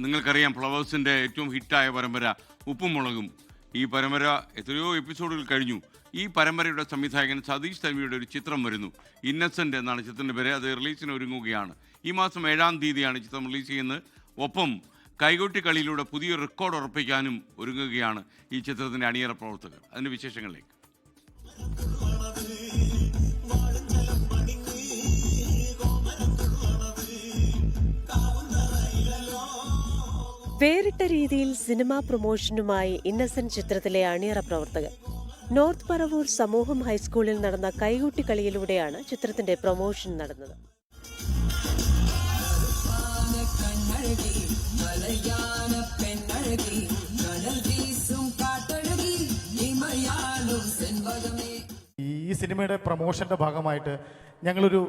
നിങ്ങൾക്കറിയാം ഫ്ലവേഴ്സിന്റെ ഏറ്റവും ഹിറ്റായ പരമ്പര ഉപ്പും മുളകും ഈ പരമ്പര എത്രയോ എപ്പിസോഡുകൾ കഴിഞ്ഞു. ഈ പരമ്പരയുടെ സംവിധായകൻ സതീഷ് തൻവിയുടെ ഒരു ചിത്രം വരുന്നു. ഇന്നസെന്റ് എന്നാണ് ചിത്രത്തിന്റെ പേര്. അത് റിലീസിന് ഒരുങ്ങുകയാണ്. ഈ മാസം ഏഴാം തീയതിയാണ് ചിത്രം റിലീസ് ചെയ്യുന്നത്. ഒപ്പം കൈകൊട്ടി കളിയിലൂടെ പുതിയ റെക്കോർഡ് ഉറപ്പിക്കാനും ഒരുങ്ങുകയാണ് ഈ ചിത്രത്തിന്റെ അണിയറ പ്രവർത്തകർ. അതിന്റെ വിശേഷങ്ങളിലേക്ക്. വേറിട്ട രീതിയിൽ സിനിമാ പ്രൊമോഷനുമായി ഇന്നസെന്റ് ചിത്രത്തിലെ അണിയറ പ്രവർത്തകർ നോർത്ത് പറവൂർ സമൂഹം ഹൈസ്കൂളിൽ നടന്ന കൈകൂട്ടി കളിയിലൂടെയാണ് ചിത്രത്തിന്റെ പ്രൊമോഷൻ നടന്നത്. ഈ സിനിമയുടെ പ്രൊമോഷന്റെ ഭാഗമായിട്ട് ഞങ്ങളൊരു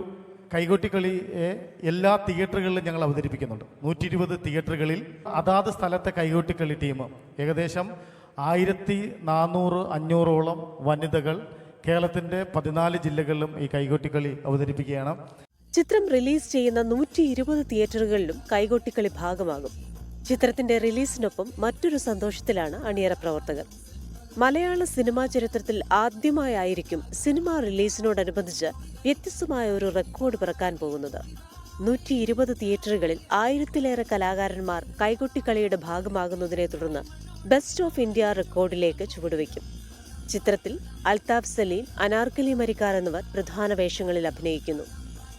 കൈകൊട്ടിക്കളിയെ എല്ലാ തിയേറ്ററുകളിലും ഞങ്ങൾ അവതരിപ്പിക്കുന്നുണ്ട്. നൂറ്റി ഇരുപത് തിയേറ്ററുകളിൽ അതാത് സ്ഥലത്തെ കൈകൊട്ടിക്കളി ടീം. ഏകദേശം ആയിരത്തി നാനൂറ് അഞ്ഞൂറോളം വനിതകൾ കേരളത്തിന്റെ പതിനാല് ജില്ലകളിലും ഈ കൈകൊട്ടിക്കളി അവതരിപ്പിക്കുകയാണ്. ചിത്രം റിലീസ് ചെയ്യുന്ന നൂറ്റി ഇരുപത് തിയേറ്ററുകളിലും കൈകൊട്ടിക്കളി ഭാഗമാകും. ചിത്രത്തിന്റെ റിലീസിനൊപ്പം മറ്റൊരു സന്തോഷത്തിലാണ് അണിയറ പ്രവർത്തകർ. മലയാള സിനിമാ ചരിത്രത്തിൽ ആദ്യമായായിരിക്കും സിനിമ റിലീസിനോടനുബന്ധിച്ച് വ്യത്യസ്തമായ ഒരു റെക്കോർഡ് പിറക്കാൻ പോകുന്നത്. നൂറ്റി ഇരുപത് തിയേറ്ററുകളിൽ ആയിരത്തിലേറെ കലാകാരന്മാർ കൈകൊട്ടിക്കളിയുടെ ഭാഗമാകുന്നതിനെ തുടർന്ന് ബെസ്റ്റ് ഓഫ് ഇന്ത്യ റെക്കോർഡിലേക്ക് ചുവടുവെക്കും ചിത്രത്തിൽ അൽതാഫ് സലീം അനാർക്കലി മരിക്കാർ എന്നിവർ പ്രധാന വേഷങ്ങളിൽ അഭിനയിക്കുന്നു.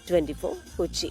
ട്വന്റി കൊച്ചി.